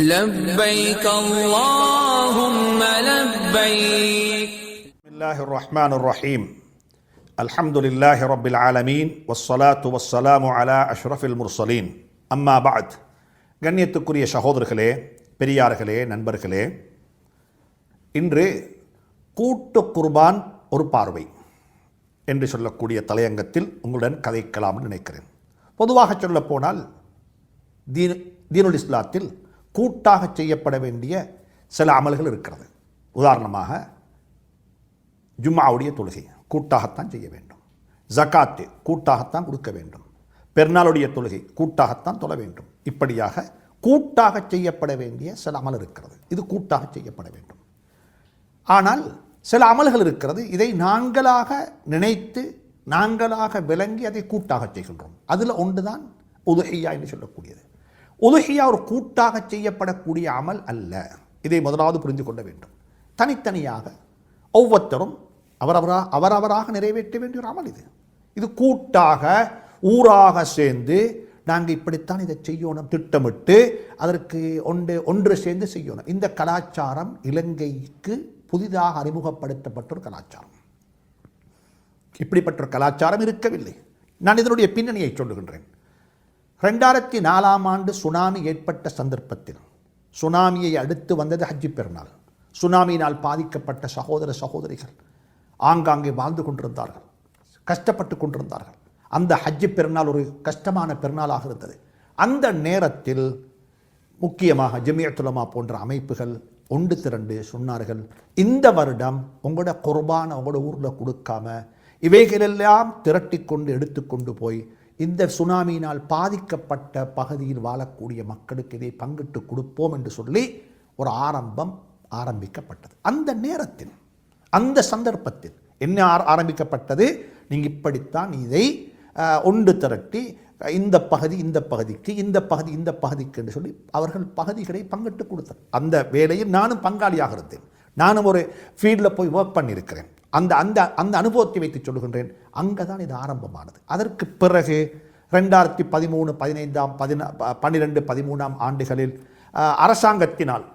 لبيك اللهم لبيك بسم الله الرحمن الرحيم الحمد لله رب العالمين والصلاة والسلام على أشرف المرسلين أما بعد கண்ணியத்துக்குரிய சகோதரர்களே பெரியார்களே நண்பர்களே இன்று கூட்டு குர்பான் ஒரு பார்வை என்று சொல்லக்கூடிய தலையங்கத்தில் உங்களுடன் கதைக்கலாம்னு நினைக்கிறேன் பொதுவாக சொல்லப்போனால் தீன் தீனுல் இஸ்லாத்தில் கூட்டாக செய்யப்பட வேண்டிய சில அமல்கள் இருக்கிறது. உதாரணமாக ஜும்மாவுடைய தொழுகை கூட்டாகத்தான் செய்ய வேண்டும். ஜகாத்து கூட்டாகத்தான் கொடுக்க வேண்டும். பெருநாளுடைய தொழுகை கூட்டாகத்தான் தொழ வேண்டும். இப்படியாக கூட்டாக செய்யப்பட வேண்டிய சில அமல் இருக்கிறது. இது கூட்டாக செய்யப்பட வேண்டும். ஆனால் சில அமல்கள் இருக்கிறது. இதை நாங்களாக நினைத்து நாங்களாக விளங்கி அதை கூட்டாக செய்கின்றோம். அதில் ஒன்று தான் உதகையா என்று சொல்லக்கூடியது. உதுஹியா ஒரு கூட்டாக செய்யப்படக்கூடிய அமல் அல்ல. இதை முதலாவது புரிந்து கொள்ள வேண்டும். தனித்தனியாக ஒவ்வொருத்தரும் அவரவராக அவரவராக நிறைவேற்ற வேண்டிய ஒரு அமல் இது. இது கூட்டாக ஊராக சேர்ந்து நாங்கள் இப்படித்தான் இதை செய்யணும் திட்டமிட்டு அதற்கு ஒன்று ஒன்று சேர்ந்து செய்யணும். இந்த கலாச்சாரம் இலங்கைக்கு புதிதாக அறிமுகப்படுத்தப்பட்ட ஒரு கலாச்சாரம். இப்படிப்பட்ட ஒரு கலாச்சாரம் இருக்கவில்லை. நான் இதனுடைய பின்னணியை சொல்லுகின்றேன். ரெண்டாயிரத்தி நாலாம் ஆண்டு சுனாமி ஏற்பட்ட சந்தர்ப்பத்தில் சுனாமியை அடுத்து வந்தது ஹஜ்ஜி பெருநாள். சுனாமியினால் பாதிக்கப்பட்ட சகோதர சகோதரிகள் ஆங்காங்கே வாழ்ந்து கொண்டிருந்தார்கள் கஷ்டப்பட்டு கொண்டிருந்தார்கள். அந்த ஹஜ்ஜி பெருநாள் ஒரு கஷ்டமான பெருநாளாக இருந்தது. அந்த நேரத்தில் முக்கியமாக ஜமியத்துலமா போன்ற அமைப்புகள் ஒன்று திரண்டு சொன்னார்கள் இந்த வருடம் உங்களோட குர்பான உங்களோட ஊரில் கொடுக்காம இவைகளெல்லாம் திரட்டி கொண்டு எடுத்துக்கொண்டு போய் இந்த சுனாமியினால் பாதிக்கப்பட்ட பகுதியில் வாழக்கூடிய மக்களுக்கு இதை பங்கிட்டு கொடுப்போம் என்று சொல்லி ஒரு ஆரம்பம் ஆரம்பிக்கப்பட்டது. அந்த நேரத்தில் அந்த சந்தர்ப்பத்தில் என்ன ஆர- ஆரம்பிக்கப்பட்டது? நீங்கள் இப்படித்தான் இதை ஒன்று திரட்டி இந்த பகுதி இந்த பகுதிக்கு இந்த பகுதி இந்த பகுதிக்கு என்று சொல்லி அவர்கள் பகுதிகளை பங்கிட்டு கொடுத்தார் அந்த வேலையில் நானும் பங்காளியாக இருந்தேன். நானும் ஒரு ஃபீல்டில் போய் ஒர்க் பண்ணியிருக்கிறேன். அந்த அந்த அந்த அனுபவத்தை வைத்து சொல்லுகின்றேன். அங்கே தான் இது ஆரம்பமானது. அதற்கு பிறகு ரெண்டாயிரத்தி பதிமூணு பதினைந்தாம் பதினா பன்னிரெண்டு பதிமூணாம் ஆண்டுகளில் அரசாங்கத்தினால்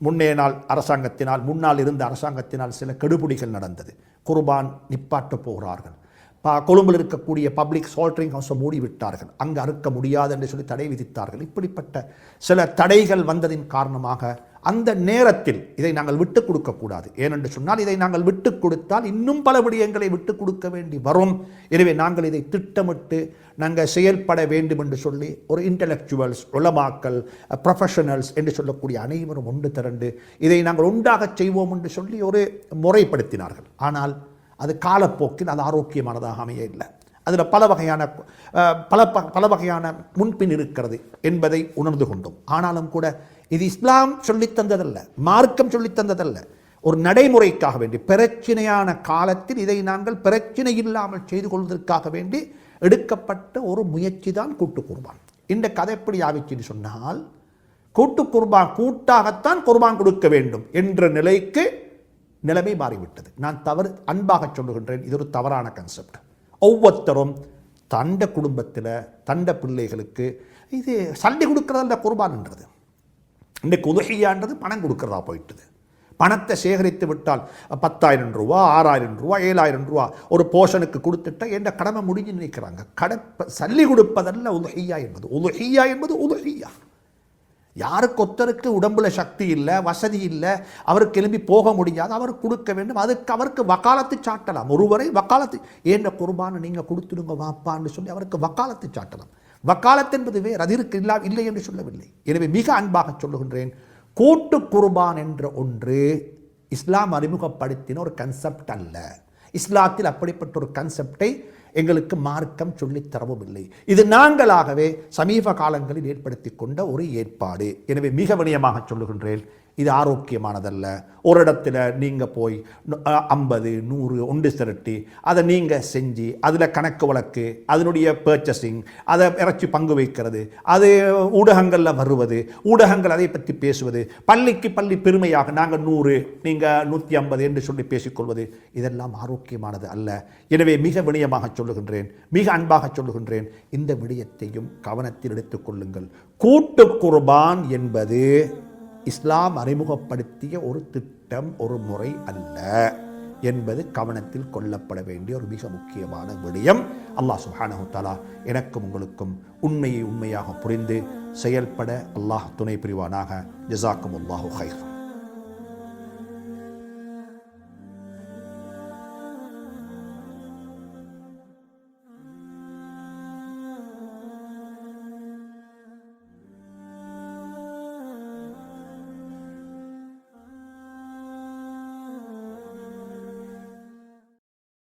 முன்னே நாள் அரசாங்கத்தினால் முன்னால் இருந்த அரசாங்கத்தினால் சில கெடுபிடிகள் நடந்தது. குர்பான் நிப்பாட்டப் போகிறார்கள். பா கொழும்பில் இருக்கக்கூடிய பப்ளிக் சால்ட்ரிங் ஹவுஸை மூடி விட்டார்கள் அங்கு அறுக்க முடியாது என்று சொல்லி தடை விதித்தார்கள். இப்படிப்பட்ட சில தடைகள் வந்ததின் காரணமாக அந்த நேரத்தில் இதை நாங்கள் விட்டுக் கொடுக்கக்கூடாது. ஏனென்று சொன்னால் இதை நாங்கள் விட்டுக் கொடுத்தால் இன்னும் பல விடயங்களை விட்டுக் கொடுக்க வேண்டி வரும். எனவே நாங்கள் இதை திட்டமிட்டு நாங்கள் செயல்பட வேண்டும் என்று சொல்லி ஒரு இன்டலெக்சுவல்ஸ் உளமாக்கல் ப்ரொஃபஷனல்ஸ் என்று சொல்லக்கூடிய அனைவரும் ஒன்று திரண்டு இதை நாங்கள் உண்டாகச் செய்வோம் என்று சொல்லி ஒரு முறைப்படுத்தினார்கள். ஆனால் அது காலப்போக்கில் அது ஆரோக்கியமானதாக அமைய இல்லை. அதில் பல வகையான பல ப- பல வகையான முன்பின் இருக்கிறது என்பதை உணர்ந்து கொண்டோம். ஆனாலும் கூட இது இஸ்லாம் சொல்லித்தந்ததல்ல மார்க்கம் சொல்லித் தந்ததல்ல ஒரு நடைமுறைக்காக வேண்டி பிரச்சனையான காலத்தில் இதை நாங்கள் பிரச்சனை இல்லாமல் செய்து கொள்வதற்காக வேண்டி எடுக்கப்பட்ட ஒரு முயற்சி தான் கூட்டு குர்பான். இந்த கதை எப்படி ஆவிச்சுன்னு சொன்னால் கூட்டு குர்பான் கூட்டாகத்தான் குர்பான் கொடுக்க வேண்டும் என்ற நிலைக்கு நிலைமை மாறிவிட்டது. நான் தவறு அன்பாக சொல்லுகின்றேன் இது ஒரு தவறான கன்செப்ட் ஒவ்வொருத்தரும் தண்ட குடும்பத்தில் தண்ட பிள்ளைகளுக்கு இது சண்டை கொடுக்கறதல்ல குர்பான்ன்றது. இன்றைக்கு உதகையான்றது பணம் கொடுக்குறதா போயிட்டுது. பணத்தை சேகரித்து விட்டால் பத்தாயிரம் ரூபா ஆறாயிரம் ரூபா ஏழாயிரம் ரூபா ஒரு போஷனுக்கு கொடுத்துட்டா என்ற கடமை முடிஞ்சு நினைக்கிறாங்க. கடை சல்லி கொடுப்பதல்ல உதகையா என்பது. உதகையா என்பது உதகையா யாருக்கு ஒத்தருக்கு உடம்புல சக்தி இல்லை வசதி இல்லை அவருக்கு எழும்பி போக முடியாது அவர் கொடுக்க வேண்டும் அதுக்கு அவருக்கு வக்காலத்து சாட்டலாம். ஒருவரை வக்காலத்து ஏன்ற குர்பானை நீங்கள் கொடுத்துடுங்க வாப்பான்னு சொல்லி அவருக்கு வக்காலத்து சாட்டலாம். வக்காலத்து என்பது வேறு இல்லா இல்லை என்று சொல்லவில்லை. எனவே மிக அன்பாக சொல்லுகின்றேன் கூட்டு குர்பான் என்ற ஒன்று இஸ்லாம் அறிமுகப்படுத்தின ஒரு கன்செப்ட் அல்ல. இஸ்லாத்தில் அப்படிப்பட்ட ஒரு கன்செப்டை எங்களுக்கு மார்க்கம் சொல்லித் தரவும் இல்லை இது நாங்களாகவே சமீப காலங்களில் ஏற்படுத்தி கொண்ட ஒரு ஏற்பாடு. எனவே மிக வினயமாக சொல்லுகின்றேன் இது ஆரோக்கியமானதல்ல. ஒரு இடத்துல நீங்கள் போய் ஐம்பது நூறு ஒன்று திரட்டி அதை நீங்கள் செஞ்சு அதில் கணக்கு வழக்கு அதனுடைய பர்ச்சஸிங் அதை இறைச்சி பங்கு வைக்கிறது அது ஊடகங்களில் வருவது ஊடகங்கள் அதை பற்றி பேசுவது பள்ளிக்கு பள்ளி பெருமையாக நாங்கள் நூறு நீங்கள் நூற்றி ஐம்பது என்று சொல்லி பேசிக்கொள்வது இதெல்லாம் ஆரோக்கியமானது அல்ல. எனவே மிக வினயமாக சொல்லுகின்றேன் மிக அன்பாக சொல்லுகின்றேன் இந்த விடயத்தையும் கவனத்தில் எடுத்துக்கொள்ளுங்கள் கூட்டு குர்பான் என்பது இஸ்லாம் அறிமுகப்படுத்திய ஒரு திட்டம் ஒரு முறை அல்ல என்பது கவனத்தில் கொள்ளப்பட வேண்டிய ஒரு மிக முக்கியமான விடயம். அல்லாஹ் சுஹானஹு தஆலா எனக்கும் உங்களுக்கும் உண்மையை உண்மையாக புரிந்து செயல்பட அல்லாஹ் துணை புரிவானாக. ஜசாக்கும் அல்லாஹு ஹைர்